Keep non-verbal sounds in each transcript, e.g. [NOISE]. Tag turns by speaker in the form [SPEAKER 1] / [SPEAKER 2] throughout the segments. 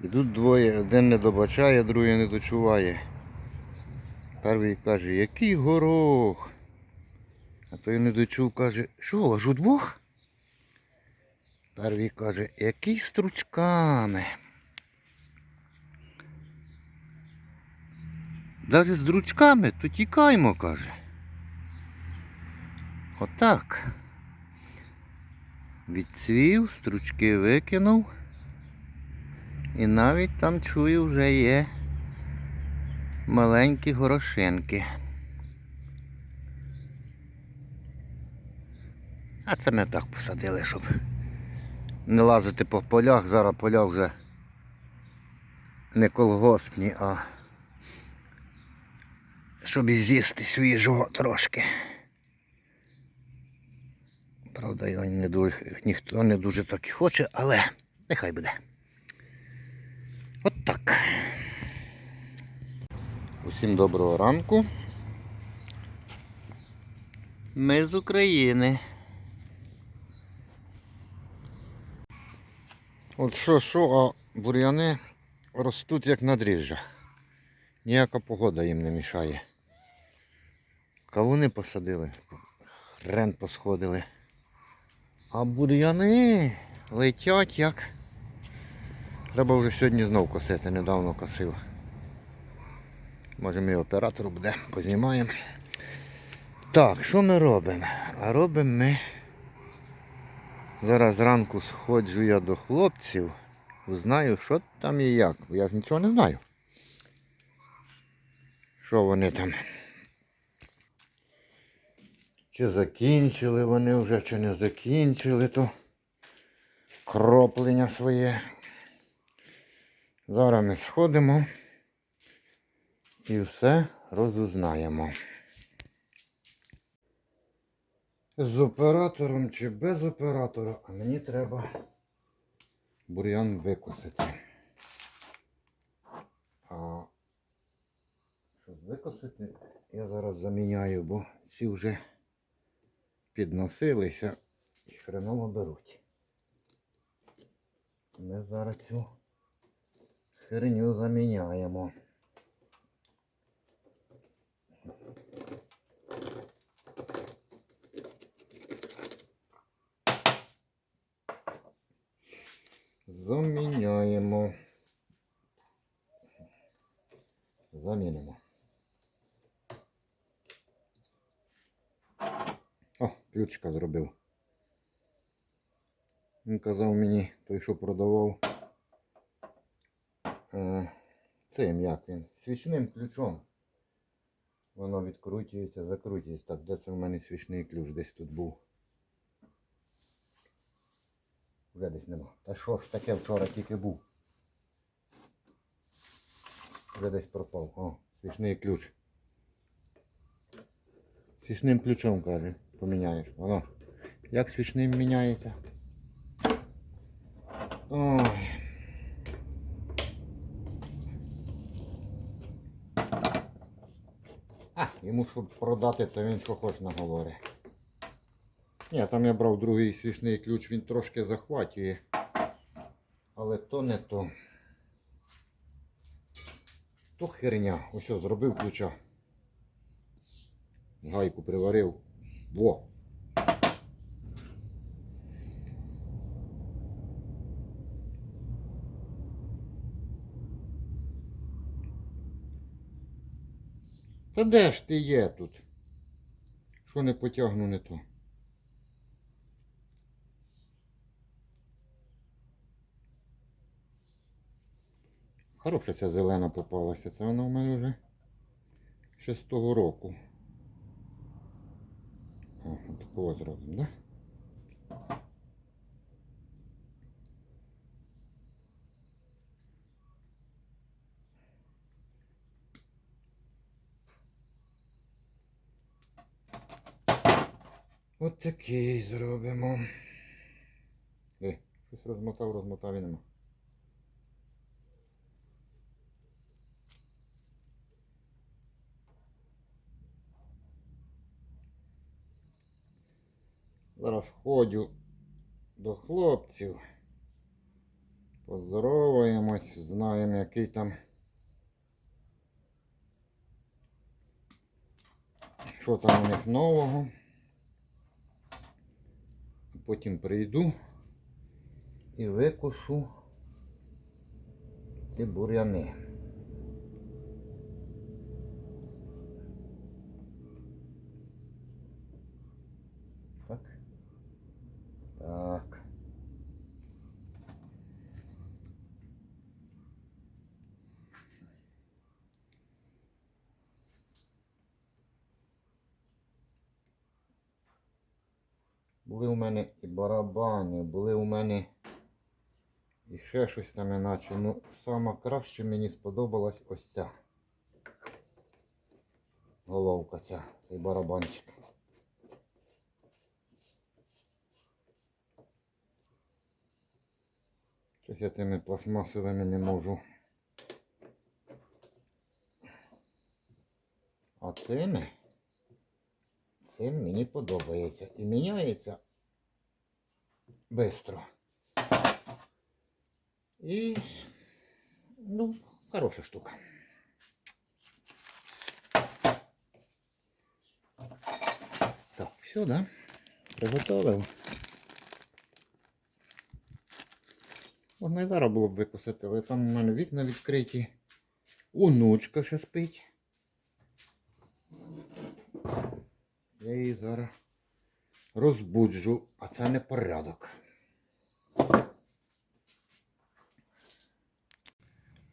[SPEAKER 1] Ідуть двоє, один не добачає, другий не дочуває. Перший каже, який горох. А той не дочув, каже, що, аж удвох? Перший каже, який стручками. Навіть з дручками, то тікаймо, каже. Отак. Відцвів, стручки викинув. І навіть там чую вже є маленькі горошинки. А це ми так посадили, щоб не лазити по полях. Зараз поля вже не колгоспні, а щоб з'їсти свіжого трошки. Правда, його не дуже, ніхто не дуже так і хоче, але нехай буде. От так. Усім доброго ранку. Ми з України. От що, що, а бур'яни ростуть як на дріжджах. Ніяка погода їм не мішає. Кавуни посадили, хрен посходили. А бур'яни летять як. Треба вже сьогодні знов косити, недавно косив. Може ми оператору буде, познімаємо. Так, що ми робимо? А робимо ми. Зараз зранку сходжу я до хлопців, узнаю, що там і як. Я ж нічого не знаю. Що вони там? Чи закінчили вони вже, чи не закінчили то кроплення своє. Зараз ми сходимо і все розузнаємо. З оператором чи без оператора, а мені треба бур'ян викосити. А щоб викосити, я зараз заміняю, бо ці вже підносилися і хреново беруть. Ми зараз цю херню заміняємо. Заміняємо. Замінимо. О, ключика зробив. Він казав мені, той, що продавав е, цим як він, свічним ключом. Воно відкручується, закручується. Так, де це в мене свічний ключ? Десь тут був. Вже десь нема. Та що ж таке вчора тільки був? Вже десь пропав. О, свічний ключ. Свічним ключом, каже, поміняєш. Воно. Як свічним міняється? Ой. А, йому щоб продати, то він що хоч наговорить. Ні, там я брав другий свічний ключ, він трошки захватює. Але то не то. То херня. Ось зробив ключа. Гайку приварив. Во. Та де ж ти є тут? Що не потягну не то? Хороша ця зелена попалася. Це вона у мене вже ще з року. О, такого зробимо, да? От такий зробимо. Е, щось розмотав, розмотав і нема. Зараз ходжу до хлопців. Поздороваємось, знаємо, який там. Що там у них нового. Потім прийду і викушу ці бур'яни. Так. Так. Були у мене і барабани, були у мене і ще щось там іначе. Ну, саме краще мені сподобалась ось ця. Головка ця, цей барабанчик. Щось я тими пластмасовими не можу. А цими цим мені подобається. І міняється швидко. І ну, хороша штука. Так, все, да? Приготовив. Можна і зараз було б викусити, але там у мене вікна відкриті. Онучка ще спить. Я її зараз розбуджу, а це не порядок.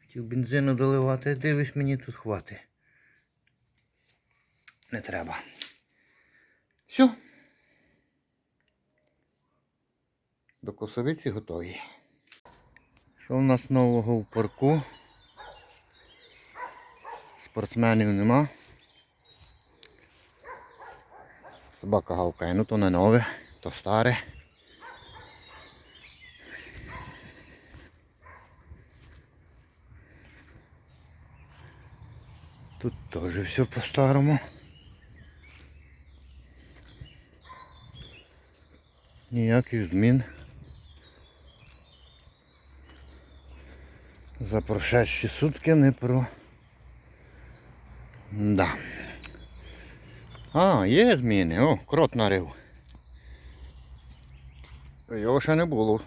[SPEAKER 1] Хотів бензину доливати, дивись, мені тут хватить. Не треба. Все. До косовиці готові. Що в нас нового в парку? Спортсменів нема. Собака гавкає, ну то не нове, то старе. Тут теж все по-старому. Ніяких змін. За прошедші сутки не про. Да. А, є зміни. О, крот нарив. Його ще не було.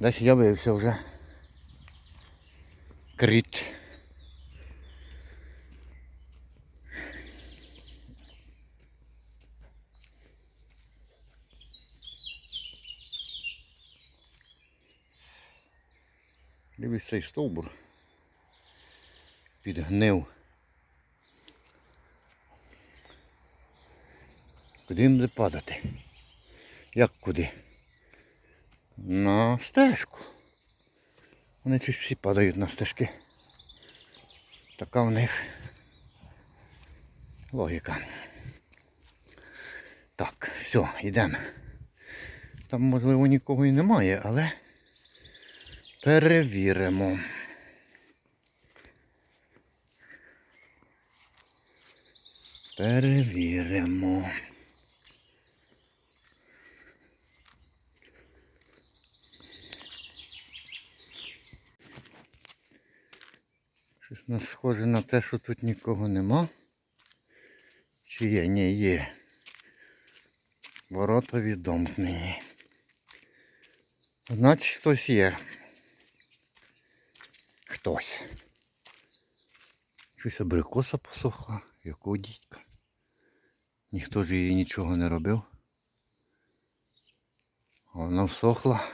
[SPEAKER 1] Десь з'явився вже. Кріт. Дивись цей стовбур. Підгнив. Куди їм буде падати? Як куди? На стежку. Вони чуть всі падають на стежки. Така в них логіка. Так, все, йдемо. Там можливо нікого і немає, але перевіримо. Перевіримо. Щось схоже на те, що тут нікого нема. Чи є? Ні, є. Ворота відомкнені. Значить хтось є. Хтось. Щось абрикоса посохла, якого дідька. Ніхто ж її нічого не робив. Вона всохла.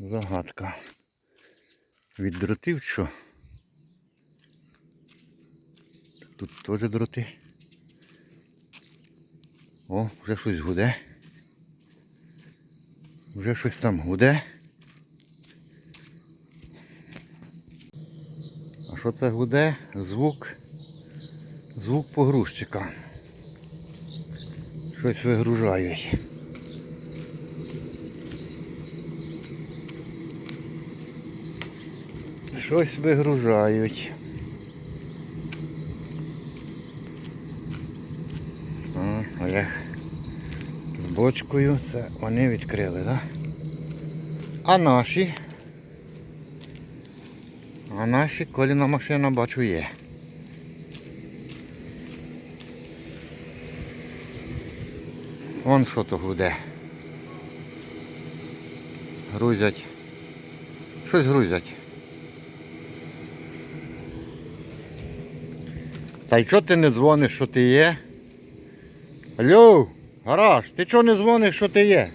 [SPEAKER 1] Загадка. Від дротів що? Тут теж дроти. О, вже щось гуде. Вже щось там гуде. А що це гуде? Звук. Звук погрузчика. Щось вигружають. Щось вигружають. А, Олег бочкою. Це вони відкрили, так? Да? А наші? А наші коліна машина бачу є. Вон що то гуде. Грузять. Щось грузять. Та й чого ти не дзвониш, що ти є? Алло, гараж, ти чого не дзвониш, що ти є?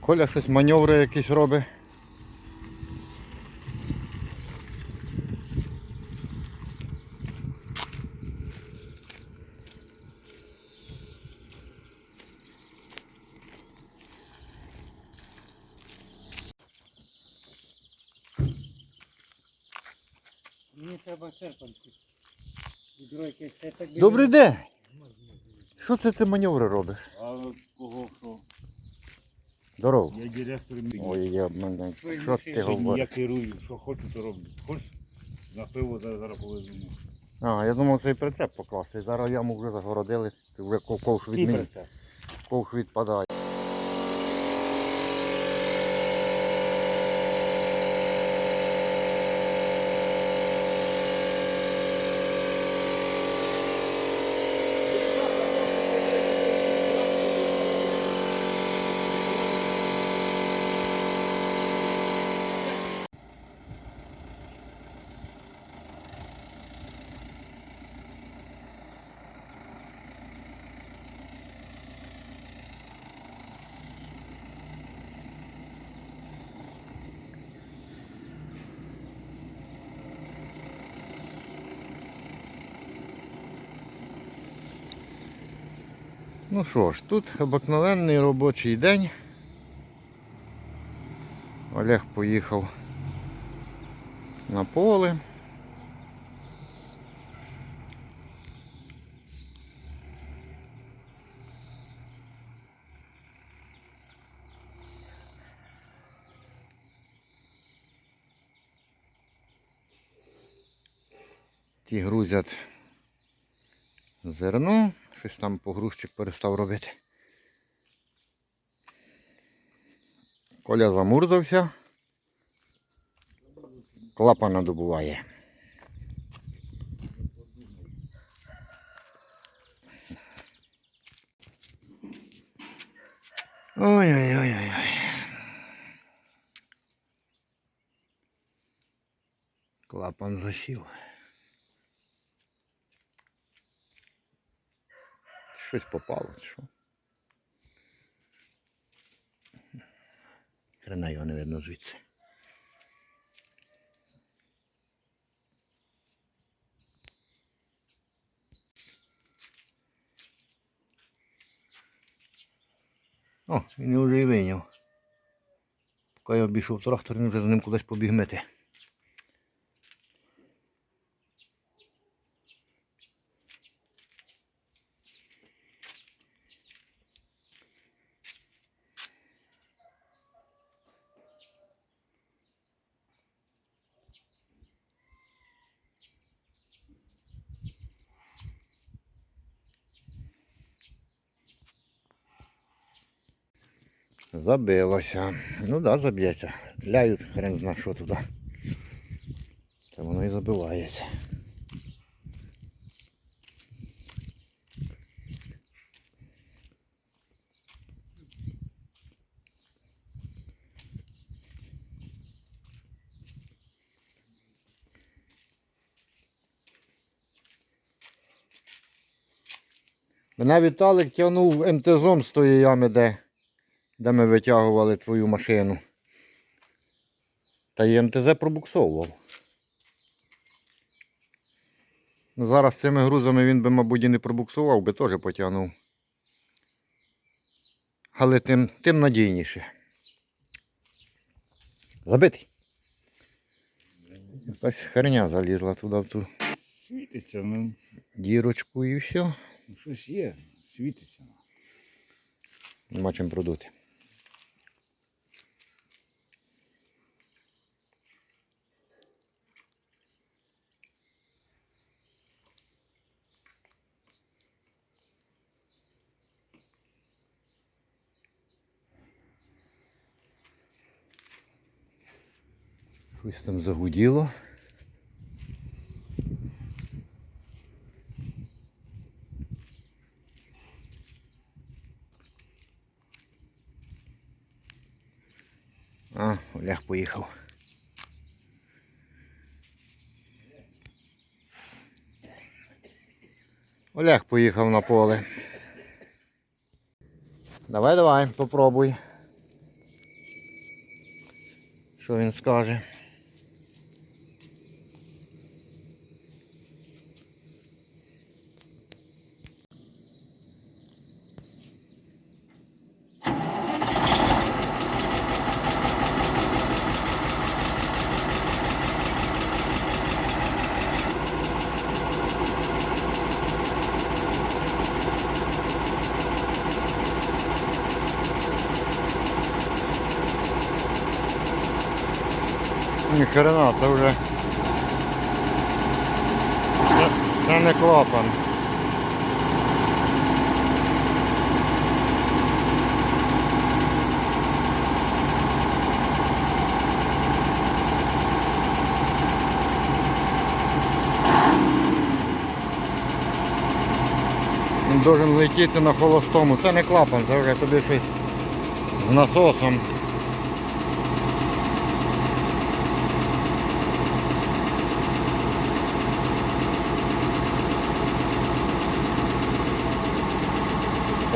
[SPEAKER 1] Коля щось маневри якісь робить.
[SPEAKER 2] Треба черпанку. Відро якесь. Це так біля-
[SPEAKER 1] Добрий день! Що це ти маневри робиш?
[SPEAKER 3] А кого що?
[SPEAKER 1] Здорово.
[SPEAKER 3] Я директор
[SPEAKER 1] Ой, я мене.
[SPEAKER 2] Свої
[SPEAKER 1] Що
[SPEAKER 2] машини.
[SPEAKER 1] ти
[SPEAKER 3] Сьогодні
[SPEAKER 1] говориш?
[SPEAKER 3] я керую, що хочу, то роблю. Хоч на пиво зараз, зараз повеземо.
[SPEAKER 1] А, я думав цей прицеп покласти. Зараз яму вже загородили. Ти вже ков- ковш від мене. Ковш відпадає. Ну що ж, тут обикновенний робочий день. Олег поїхав на поле. Ті грузять зерно, щось там погрузчик перестав робити. Коля замурзався. Клапана добуває. Ой-ой-ой-ой-ой. Клапан засів. Щось попало, що? Хрена його не видно звідси. О, він вже і вийняв. Поки я обійшов трактор, він вже за ним кудись побіг мити. Забилося. Ну да, заб'ється. Ляють, хрен зна що туди. Та воно і забивається. Мене Віталик тягнув МТЗом з тої ями, де, де ми витягували твою машину. Та й МТЗ пробуксовував. Ну, зараз з цими грузами він би, мабуть, і не пробуксував, би теж потягнув. Але тим, тим надійніше. Забитий. Якась херня залізла туди в ту
[SPEAKER 3] Світиться, ну,
[SPEAKER 1] дірочку і все.
[SPEAKER 3] ну, щось є, світиться.
[SPEAKER 1] Нема чим продути. Щось там загуділо. А, Олег поїхав. Олег поїхав на поле. Давай, давай, попробуй. Що він скаже? Ні це вже. Це, це не клапан. Він должен летіти на холостому. Це не клапан, це вже тобі щось з насосом.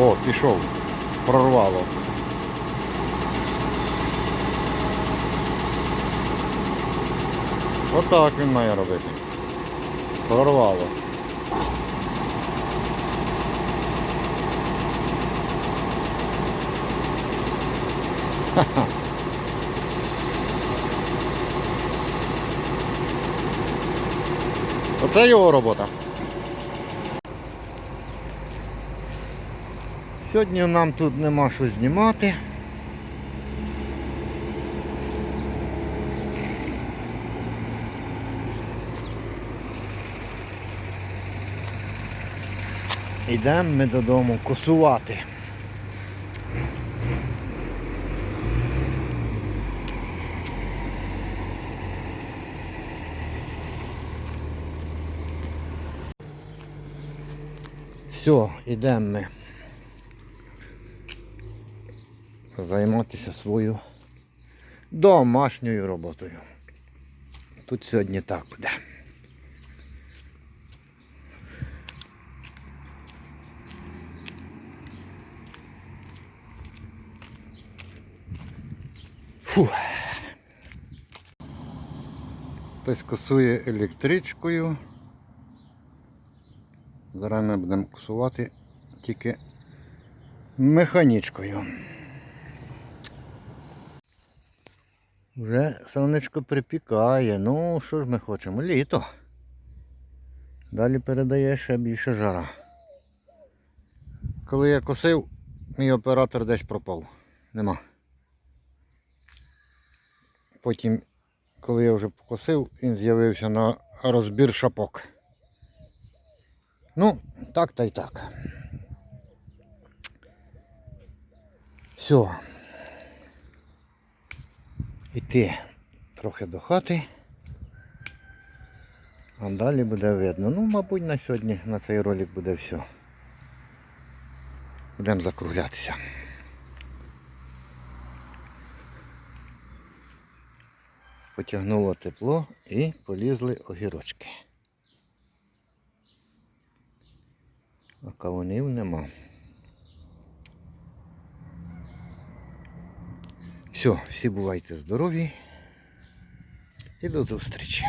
[SPEAKER 1] О, пішов. Прорвало. Отак він має робити. Прорвало. [LAUGHS] Оце його робота. Сьогодні нам тут нема що знімати. Йдемо ми додому косувати. Все, йдемо ми. Займатися своєю домашньою роботою. Тут сьогодні так буде. Фу. Хтось косує електричкою. Зараз ми будемо косувати тільки механічкою. Вже сонечко припікає. Ну, що ж ми хочемо? Літо. Далі передає ще більше жара. Коли я косив, мій оператор десь пропав. Нема. Потім, коли я вже покосив, він з'явився на розбір шапок. Ну, так та й так. Все йти трохи до хати. А далі буде видно. Ну, мабуть, на сьогодні на цей ролик буде все. Будемо закруглятися. Потягнуло тепло і полізли огірочки. А кавунів нема. Все, всі бувайте здорові і до зустрічі.